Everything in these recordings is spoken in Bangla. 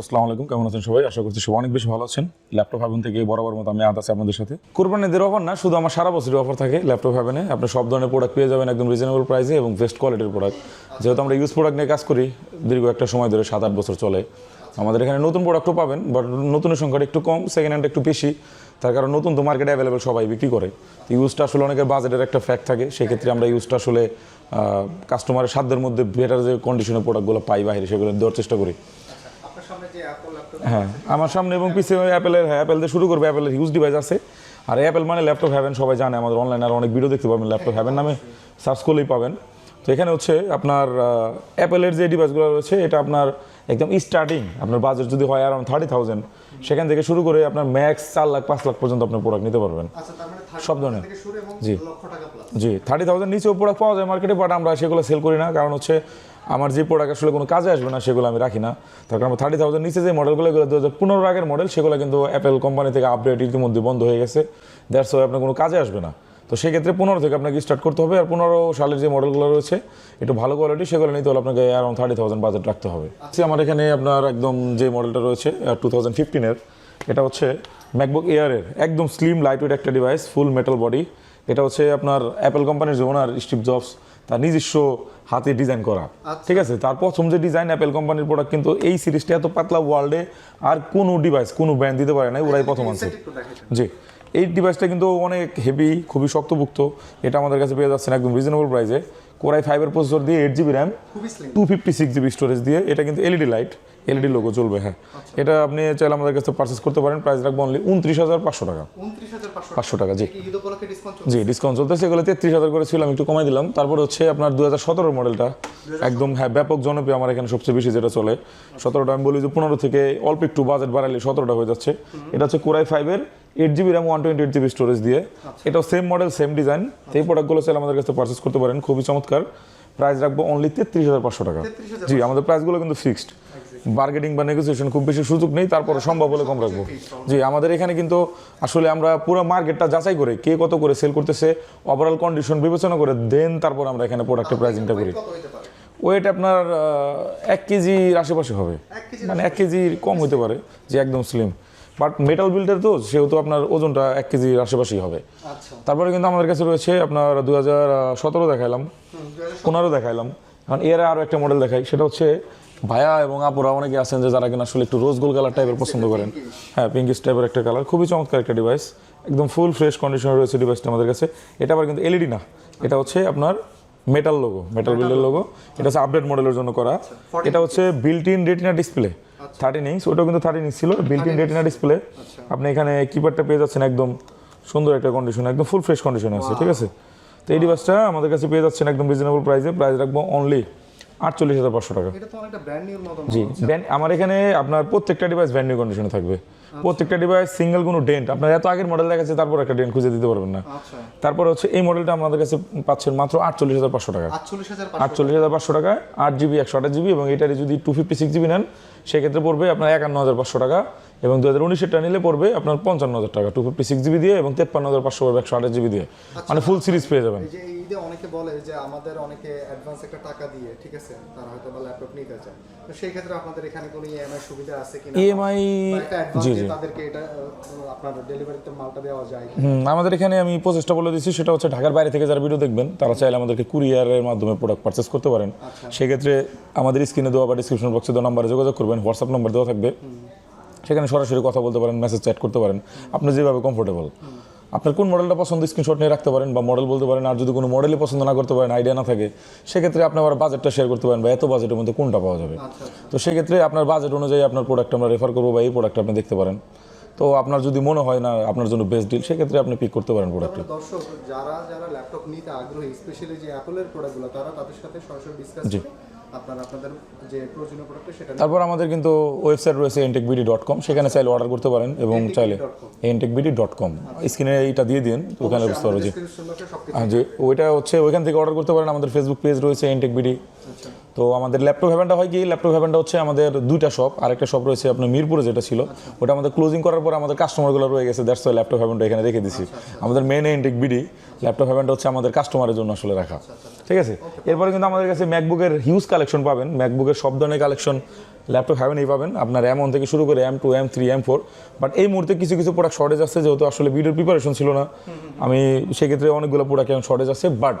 আসসালামু আলাইকুম, কেমন আছেন সবাই? আশা করছি সবাই অনেক বেশি ভালো আছেন। ল্যাপটপ হ্যাভেন থেকে বরাবর মতো আমি আদ আছি আপনাদের সাথে। কোরবানিদের অফার না, শুধু আমার সারা বছরই অফার থাকে ল্যাপটপ হ্যাভেনে আপনি সব ধরনের প্রোডাক্ট পেয়ে যাবেন একদম রিজনেবল প্রাইসে এবং বেস্ট কোয়ালিটির প্রোডাক্ট যেহেতু আমরা ইউজ প্রোডাক্ট নিয়ে কাজ করি, দীর্ঘ একটা সময় ধরে সাত আট বছর চলে। আমাদের এখানে নতুন প্রোডাক্টও পাবেন বাট নতুনের সংখ্যাটা একটু কম সেকেন্ড হ্যান্ড একটু বেশি। তার কারণ নতুন তো মার্কেটে অ্যাভেলেবেল সবাই বিক্রি করে। ইউজটা আসলে অনেকের বাজেটের একটা ফ্যাক্ট থাকে। সেক্ষেত্রে আমরা ইউজটা আসলে কাস্টমারের সাধ্যের মধ্যে বেটার যে কন্ডিশনের প্রোডাক্টগুলো পাই বাইরে সেগুলো দেওয়ার চেষ্টা করি। হ্যাঁ আমার সামনে এবং পিছিয়ে অ্যাপেলের হ্যাঁ অ্যাপেল দিয়ে শুরু করবে অ্যাপেলের হিউজ ডিভাইস আছে। আর অ্যাপেল মানে ল্যাপটপ হ্যাভেন সবাই জানে আমাদের অনলাইনে আর অনেক ভিডিও দেখতে পাবেন ল্যাপটপ হ্যাভেন নামে সার্চ করলেই পাবেন। তো এখানে হচ্ছে আপনার অ্যাপেলের যে ডিভাইসগুলো রয়েছে এটা আপনার একদম স্টার্টিং আপনার বাজেট যদি হয় অ্যারাউন্ড থার্টি থাউজেন্ড সেখান থেকে শুরু করে আপনার ম্যাক্স চার লাখ পাঁচ লাখ পর্যন্ত আপনার প্রোডাক্ট নিতে পারবেন। আচ্ছা মানে সব ধরনের। জি। জি থার্টি থাউজেন্ড নিচেও প্রোডাক্ট পাওয়া যায় মার্কেটে বাট আমরা সেগুলো সেল করি না কারণ হচ্ছে আমার যে প্রোডাক্ট আসলে কোনো কাজে আসবে না, সেগুলো আমি রাখি না। তার কারণ থার্টি থাউজেন্ড নিচে যে মডেলগুলো এগুলো দু হাজার পনেরো আগের মডেল সেগুলো কিন্তু অ্যাপেল কোম্পানি থেকে আপডেট ইতিমধ্যে বন্ধ হয়ে গেছে। দ্যাটস ওয়াই আপনার কোনো কাজে আসবে না। তো সেক্ষেত্রে পনেরো থেকে আপনাকে স্টার্ট করতে হবে, আর পনেরো সালের যে মডেলগুলো রয়েছে, একটু ভালো কোয়ালিটি সেগুলো নিতে হলে আপনাকে অ্যারাউন্ড থার্টি থাউজেন্ড বাজেট রাখতে হবে। আচ্ছা আমার এখানে আপনার একদম যে মডেলটা রয়েছে টু থাউজেন্ড ফিফটিনের এটা হচ্ছে ম্যাকবুক এয়ারের একদম স্লিম লাইট ওয়েট একটা ডিভাইস ফুল মেটাল বডি এটা হচ্ছে আপনার অ্যাপেল কোম্পানির যে ওনার স্টিভ জবস তার নিজস্ব হাতে ডিজাইন করা। ঠিক আছে? তার প্রথম যে ডিজাইন অ্যাপেল কোম্পানির প্রোডাক্ট কিন্তু এই সিরিজটা এত পাতলা ওয়ার্ল্ডে আর কোনো ডিভাইস কোনো ব্র্যান্ড দিতে পারে না ওরাই প্রথম আনছে। জি। এই ডিভাইসটা কিন্তু অনেক হেভি খুবই শক্তভুক্ত। এটা আমাদের কাছে পেয়ে যাচ্ছেন একদম রিজনেবল প্রাইসে কোরাই ফাইভের প্রসেসর দিয়ে eight GB RAM two fifty six GB storage দিয়ে। এটা কিন্তু এলইডি লাইট এলইডি লোগো চলবে হ্যাঁ। এটা আপনি চাইলে আমাদের কাছে পারচেস করতে পারেন। প্রাইস রাখব অনলি উনত্রিশ হাজার পাঁচশো টাকা। পাঁচশো টাকা জি। জি ডিসকাউন্ট চলতেছে। এগুলো তেত্রিশ হাজার করে ছিল আমি একটু কমাই দিলাম। তারপর হচ্ছে আপনার দু হাজার সতেরোর মডেলটা একদম হ্যাঁ ব্যাপক জনপ্রিয় আমার এখানে সবচেয়ে বেশি যেটা চলে। সতেরোটা আমি বলি যে পনেরো থেকে অল্প একটু বাজেট বাড়ালে সতেরোটা হয়ে যাচ্ছে। এটা হচ্ছে কোরাই ফাইভের eight GB RAM one twenty eight GB storage দিয়ে। এটাও সেম মডেল সেম ডিজাইন এই প্রোডাক্টগুলো চাইলে আমাদের কাছে পারচেস করতে পারেন। খুবই চমৎকার। প্রাইস রাখব অনলি তেত্রিশ হাজার পাঁচশো টাকা। জি আমাদের প্রাইসগুলো কিন্তু ফিক্সড বার্গেটিং বা নেগোসিয়েশন খুব বেশি সুযোগ নেই তারপরে সম্ভব হলে কম রাখব। জি আমাদের এখানে কিন্তু আসলে আমরা পুরো মার্কেটটা যাচাই করে কে কত করে সেল করতেছে ওভারঅল কন্ডিশন বিবেচনা করে দেন তারপর আমরা এখানে প্রোডাক্টের প্রাইসিংটা করি। ওয়েট আপনার এক কেজির আশেপাশে হবে। মানে এক কেজি কম হতে পারে যে একদম স্লিম বাট মেটাল বিল্ডের তো সেহেতু আপনার ওজনটা এক কেজির আশেপাশেই হবে। আচ্ছা। তারপরে কিন্তু আমাদের কাছে রয়েছে আপনার দু হাজার সতেরো দেখাইলাম পনেরো দেখাইলাম। এখন এর আরও একটা মডেল দেখাই সেটা হচ্ছে ভায়া এবং আপুরা অনেকে আছেন যে যারা কিনা আসলে একটু রোজ গোল কালার টাইপের পছন্দ করেন। হ্যাঁ পিঙ্কিশ টাইপের একটা কালার খুবই চমৎকার একটা ডিভাইস একদম ফুল ফ্রেশ কন্ডিশনে রয়েছে ডিভাইসটা আমাদের কাছে। এটা আবার কিন্তু এলইডি না এটা হচ্ছে আপনার মেটাল লোগো মেটাল বিল্ডের লোগো এটা হচ্ছে আপডেট মডেলের জন্য করা। এটা হচ্ছে built in Retina display thirteen inch ওটাও কিন্তু থার্টিন ইঞ্চ ছিল বিল্ট ইন রেটিনা ডিসপ্লে আপনি এখানে কিপারটা পেয়ে যাচ্ছেন একদম সুন্দর একটা কন্ডিশন একদম ফুল ফ্রেশ কন্ডিশনে আছে ঠিক আছে? তো এই ডিভাইসটা আমাদের কাছে পেয়ে যাচ্ছেন একদম রিজনেবল প্রাইসে প্রাইস রাখব অনলি আটচল্লিশ হাজার পাঁচশো টাকা। ব্র্যান্ড জি ব্যান্ড আমার এখানে আপনার প্রত্যেকটা ডিভাইস ব্যান্ড নিউ কন্ডিশনে থাকবে। প্রত্যেকটা ডিভাইস সিঙ্গেল কোনো ডেন্ট আপনার এত আগের মডেল দেখাচ্ছে তারপর একটা ডেন্ট খুঁজে দিতে পারবেন না। তারপর তারপরে হচ্ছে এই মডেলটা আমাদের কাছে পাচ্ছেন মাত্র আটচল্লিশ হাজার পাঁচশো টাকা। আটচল্লিশ হাজার পাঁচশো আটচল্লিশ হাজার পাঁচশো টাকা আট জিবি একশো আঠাশ জিবি এবং এটারই যদি টু ফিফটি সিক্স জিবি নেন সেক্ষেত্রে পড়বে আপনার একান্ন হাজার পাঁচশো টাকা। এবং দু হাজার উনিশেরটা নিলে পড়বে আপনার পঞ্চান্ন হাজার টাকা টু ফিফটি সিক্স জিবি দিয়ে এবং তেপ্পান্ন হাজার পাঁচশো পড়বে একশো আঠাশ জিবি দিয়ে। মানে ফুল সিরিজ পেয়ে যাবেন। যে অনেকে বলে যে আমাদের অনেকে অ্যাডভান্স একটা টাকা দিয়ে ঠিক আছে তারা হয়তো বা ল্যাপটপ নিতে চায়। তো সেই ক্ষেত্রে আপনাদের এখানে কোনো ইএমআই সুবিধা আছে কিনা? ইএমআই অ্যাডভান্স জি জি। তাদেরকে এটা আপনার ডেলিভারিতে মালটা দেওয়া যায় আমাদের এখানে আমি প্রচেষ্টা বলে দিচ্ছি সেটা হচ্ছে ঢাকার বাইরে থেকে যারা ভিডিও দেখবেন তারা চাইলে আমাদেরকে কুরিয়ারের মাধ্যমে প্রোডাক্ট পারচেস করতে পারেন। সেক্ষেত্রে আমাদের স্ক্রিনে দেওয়া বা ডিসক্রিপশন বক্সে দেওয়া নাম্বারে যোগাযোগ করবেন হোয়াটসঅ্যাপ নাম্বার দেওয়া থাকবে। সেখানে সরাসরি কথা বলতে পারেন মেসেজ চ্যাট করতে পারেন। আপনি যেভাবে কমফোর্টেবল আপনার কোন মডেলটা পছন্দ স্ক্রিনশট নিয়ে রাখতে পারেন বা মডেল বলতে পারেন আর যদি কোনো মডেলই পছন্দ না করতে পারেন আইডিয়া না থাকে সেক্ষেত্রে আপনি আবার বাজেটটা শেয়ার করতে পারেন বা এত বাজেটের মধ্যে কোনটা পাওয়া যাবে? আচ্ছা আচ্ছা। তো সেক্ষেত্রে আপনার বাজেট অনুযায়ী আপনার প্রোডাক্ট আমরা রেফার করব বা এই প্রোডাক্ট আপনি দেখতে পারেন। তো আপনার যদি মনে হয় না আপনার জন্য বেস্ট ডিল সেক্ষেত্রে আপনি পিক করতে পারেন প্রোডাক্ট তাহলে দর্শক যারা যারা ল্যাপটপ নিতে আগ্রহী স্পেশালি যে অ্যাপলের প্রোডাক্টগুলো তারা তাদের সাথে সরাসরি ডিসকাস আপনারা আপনাদের যে প্রয়োজনীয় প্রোডাক্ট সেটা তারপর আমাদের কিন্তু ওয়েবসাইট রয়েছে এনটেকবিডি ডট কম সেখানে চাইলে অর্ডার করতে পারেন এবং চাইলে এনটেকবিডি ডট কম স্ক্রিনে এইটা দিয়ে দিন ওখানে বুঝতে পারব যে ওইটা হচ্ছে ওইখান থেকে অর্ডার করতে পারেন আমাদের ফেসবুক পেজ রয়েছে এনটেকবিডি আচ্ছা। তো আমাদের ল্যাপটপ হ্যাভেনটা হয় কি ল্যাপটপ হ্যাভেনটা হচ্ছে আমাদের দুইটা শপ আরেকটা শপ রয়েছে আপনার মিরপুরে যেটা ছিল। ওটা আমাদের ক্লোজিং করার পর আমাদের কাস্টমারগুলো রয়ে গেছে। দ্যাটস ল্যাপটপ হ্যাভেনটা এখানে রেখে দিছি। আমাদের মেন এনটেক বিডি ল্যাপটপ হ্যাভেনটা হচ্ছে আমাদের কাস্টমারের জন্য আসলে রাখা। ঠিক আছে? এরপরে কিন্তু আমাদের কাছে ম্যাকবুকের হিউজ কালেকশন পাবেন। ম্যাকবুকের সব ধরনের কালেকশন ল্যাপটপ হ্যাভেন এই পাবেন। আপনার এম ওয়ান থেকে শুরু করে M two M three M four but এই মুহূর্তে কিছু কিছু প্রোডাক্ট শর্টেজ আছে যেহেতু আসলে ভিডিওর প্রিপারেশন ছিল না। আমি সেক্ষেত্রে অনেকগুলো প্রোডাক্ট এখন শর্টেজ আছে বাট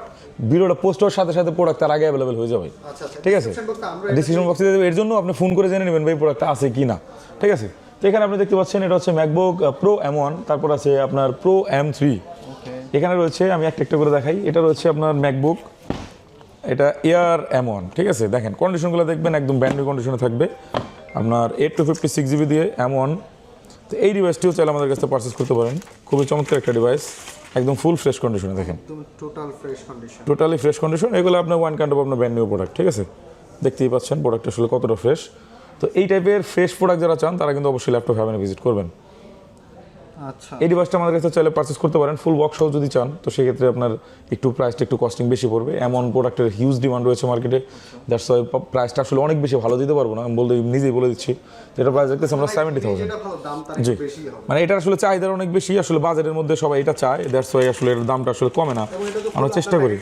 ভিডিওটা পোস্ট হওয়ার সাথে সাথে প্রোডাক্ট তার আগে অ্যাভেলেবেল হয়ে যাবে। আচ্ছা আচ্ছা ঠিক আছে? ডিসক্রিপশন বক্সে দেবো। এর জন্য আপনি ফোন করে জেনে নেবেন ভাই প্রোডাক্টটা আছে কি না ঠিক আছে? তো এখানে আপনি দেখতে পাচ্ছেন এটা হচ্ছে ম্যাকবুক প্রো এম ওয়ান তারপর আছে আপনার প্রো এম থ্রি এখানে রয়েছে আমি একটা একটা করে দেখাই। এটা রয়েছে আপনার ম্যাকবুক এটা এয়ার এম ওয়ান ঠিক আছে? দেখেন কন্ডিশনগুলো দেখবেন একদম ব্যান্ড কন্ডিশনে থাকবে। আপনার eight two fifty six GB দিয়ে এম ওয়ান তো এই ডিভাইসটিও চাইলে আমাদের কাছে পারচেস করতে পারেন। খুবই চমৎকার একটা ডিভাইস একদম ফুল ফ্রেশ কন্ডিশনে দেখেন। Total fresh condition totally fresh condition এগুলো আপনার ওয়ান কাইন্ড অফ আপনার ব্র্যান্ড নিউ প্রোডাক্ট ঠিক আছে? দেখতেই পাচ্ছেন প্রোডাক্ট আসলে কতটা ফ্রেশ তো এই টাইপের ফ্রেশ প্রোডাক্ট যারা চান তারা কিন্তু অবশ্যই ল্যাপটপ হ্যাভেনে ভিজিট করবেন। এই ডিভাইসটা আমাদের কাছে চাইলে পারচেস করতে পারেন ফুল বক্স সহ যদি চান তো সেক্ষেত্রে আপনার একটু প্রাইসটা একটু কস্টিং বেশি পড়বে। এমন প্রোডাক্টের হিউজ ডিমান্ড রয়েছে মার্কেটে দ্যাটস ওয়াই প্রাইসটা আসলে অনেক বেশি ভালো দিতে পারব না। আমি বলতে নিজেই বলে দিচ্ছি যেটা প্রাইস দেখতেছি আমরা সেভেন্টি থাউজেন্ড জি। মানে এটা আসলে চাহিদার অনেক বেশি আসলে বাজারের মধ্যে সবাই এটা চায়। দ্যাটস ওয়াই আসলে এর দামটা আসলে কমে না। আমরা চেষ্টা করি।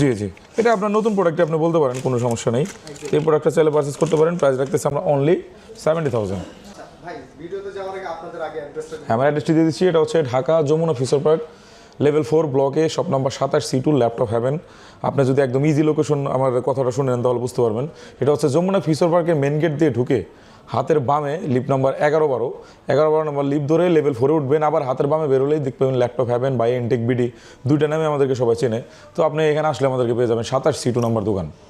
জি জি। এটা আপনার নতুন প্রোডাক্টে আপনি বলতে পারেন কোনো সমস্যা নেই। এই প্রোডাক্টটা চাইলে পারচেস করতে পারেন। প্রাইস রাখতেছি আমরা অনলি সেভেন্টি থাউজেন্ড অ্যাড্রেসটা আমার অ্যাড্রেসটি দিয়ে দিচ্ছি। এটা হচ্ছে Dhaka Jamuna Future Park level four ব্লকে শপ নাম্বার সাতাশ সি টু ল্যাপটপ হ্যাভেন আপনি যদি একদম ইজি লোকেশন আমার কথাটা শুনেন, তাহলে বুঝতে পারবেন। এটা হচ্ছে যমুনা ফিচার পার্কের মেন গেট দিয়ে ঢুকে, হাতের বামে লিপ নাম্বার এগারো বারো। এগারো বারো নাম্বার লিপ ধরে লেভেল ফোরে উঠবেন, আবার হাতের বামে বেরোলেই দেখতে পাবেন Laptop Haven by Entech BD দুইটা নামে আমাদেরকে সবাই চেনে। তো আপনি এখানে আসলে আমাদেরকে পেয়ে যাবেন সাতাশ সি টু নাম্বার দোকান।